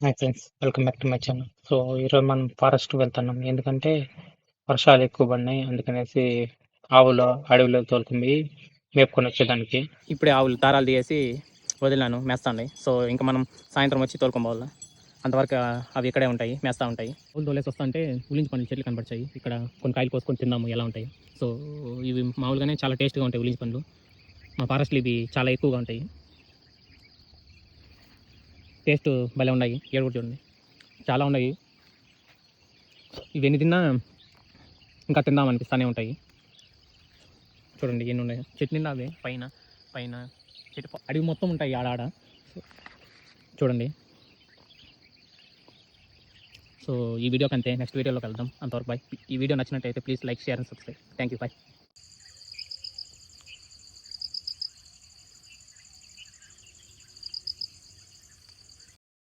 Hi friends welcome back to my channel so ఈరోజు మనం forest వెళ్తున్నాం. ఎందుకంటే వర్షాలు ఎక్కువ పడినాయి. అందుకనేసి ఆవులు అడవిలో తోలుకుని పోయి మేపుకొని వచ్చేదానికి. ఇప్పుడే ఆవులు దారాలు తీసేసి వదిలినాను మేస్తాండి. సో ఇంకా మనం సాయంత్రం వచ్చి తోలుకోబోవాల అంతవరకు ఆ, అవి ఇక్కడే ఉంటాయి మేస్తా ఉంటాయి. ఊళ్ళు తోలేసి వస్తా అంటే ఉలించి పండ్లు చెట్లు కనపడతాయి ఇక్కడ కొన్ని కాయలు కోసుకొని తిన్నాము ఎలా ఉంటాయి? సో ఇవి మామూలుగానే చాలా టేస్ట్గా ఉంటాయి ఉలించి పండ్లు మా ఫారెస్ట్లో ఇవి చాలా ఎక్కువగా ఉంటాయి. టేస్ట్ భలే ఉన్నాయి. ఏడు కూడా చూడండి. చాలా ఉన్నాయి. ఇవి ఎన్ని తిన్నా ఇంకా తిందాం అనిపిస్తూనే ఉంటాయి. చూడండి ఎన్ని ఉన్నాయి. చెట్టు నిండా అవే. పైన పైన చెట్టు అడవి మొత్తం ఉంటాయి ఆడాడ చూడండి. సో ఈ వీడియోకి అంతే. నెక్స్ట్ వీడియోలోకి వెళ్దాం. అంతవరకు బాయ్ ఈ వీడియో నచ్చినట్టయితే please like share and subscribe. Thank you bye